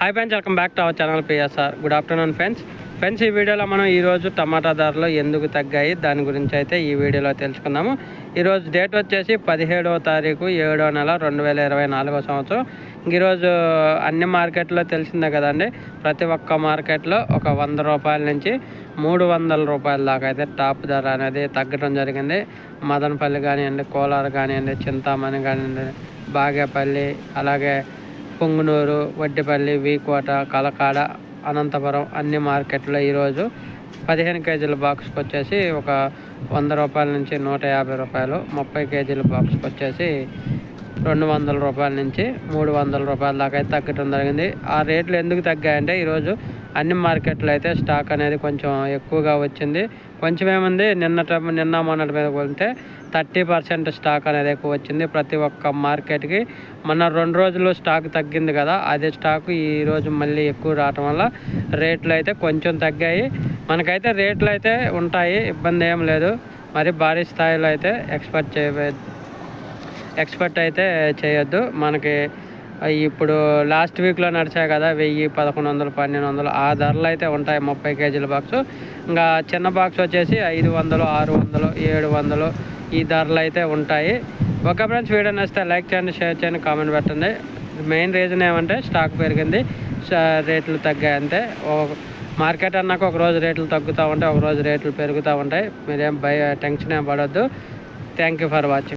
Hi friends welcome back to our channel PSR good afternoon friends friends ఈ వీడియోలో మనం ఈరోజు టమాటా ధరలు ఎందుకు తగ్గాయి? దాని గురించి అయితే ఈ వీడియోలో తెలుసుకుందాము. ఈరోజు డేట్ వచ్చేసి పదిహేడవ తారీఖు ఏడో నెల రెండు వేల ఇరవై నాలుగో సంవత్సరం. ఈరోజు అన్ని మార్కెట్లో తెలిసిందే కదండి. ప్రతి ఒక్క మార్కెట్లో ఒక వంద రూపాయల నుంచి మూడు వందల రూపాయల దాకా అయితే టాప్ ధర అనేది తగ్గడం జరిగింది. మదనపల్లి కానివ్వండి కోలార్ కానివ్వండి చింతామణి కానివ్వండి బాగేపల్లి అలాగే పొంగునూరు వడ్డిపల్లి వీకోట కలకాడ అనంతపురం అన్ని మార్కెట్లో ఈరోజు పదిహేను కేజీల బాక్స్కి వచ్చేసి ఒక వంద రూపాయల నుంచి నూట యాభై రూపాయలు ముప్పై కేజీల బాక్స్కి వచ్చేసి రెండు వందల రూపాయల నుంచి మూడు వందల రూపాయల దాకా అయితే తగ్గటం జరిగింది. ఆ రేట్లు ఎందుకు తగ్గాయంటే ఈరోజు అన్ని మార్కెట్లో అయితే స్టాక్ అనేది కొంచెం ఎక్కువగా వచ్చింది. కొంచెం ఏముంది? నిన్నట నిన్న మొన్నటి మీద కొంటే థర్టీ పర్సెంట్ స్టాక్ అనేది ఎక్కువ వచ్చింది ప్రతి ఒక్క మార్కెట్కి. మొన్న రెండు రోజులు స్టాక్ తగ్గింది కదా అదే స్టాక్ ఈరోజు మళ్ళీ ఎక్కువ రావటం వల్ల రేట్లు అయితే కొంచెం తగ్గాయి. మనకైతే రేట్లు అయితే ఉంటాయి ఇబ్బంది ఏం లేదు. మరి భారీ స్థాయిలో అయితే ఎక్స్పెక్ట్ చేయ ఎక్స్పెక్ట్ అయితే చేయొద్దు. మనకి ఇప్పుడు లాస్ట్ వీక్లో నడిచాయి కదా వెయ్యి పదకొండు వందలు పన్నెండు వందలు. ఆ ధరలు అయితే ఉంటాయి ముప్పై కేజీల బాక్స్ ఇంకా చిన్న బాక్స్ వచ్చేసి ఐదు వందలు ఆరు వందలు ఏడు వందలు ఈ ధరలు అయితే ఉంటాయి. ఒక ఫ్రెండ్స్ వీడియో నచ్చితే లైక్ చేయండి షేర్ చేయండి కామెంట్ పెట్టండి. మెయిన్ రీజన్ ఏమంటే స్టాక్ పెరిగింది రేట్లు తగ్గాయి అంతే. మార్కెట్ అన్నాక ఒక రోజు రేట్లు తగ్గుతూ ఉంటాయి ఒక రోజు రేట్లు పెరుగుతూ ఉంటాయి. మీరేం భయ టెన్షన్ ఏం పడద్దు. Thank you for watching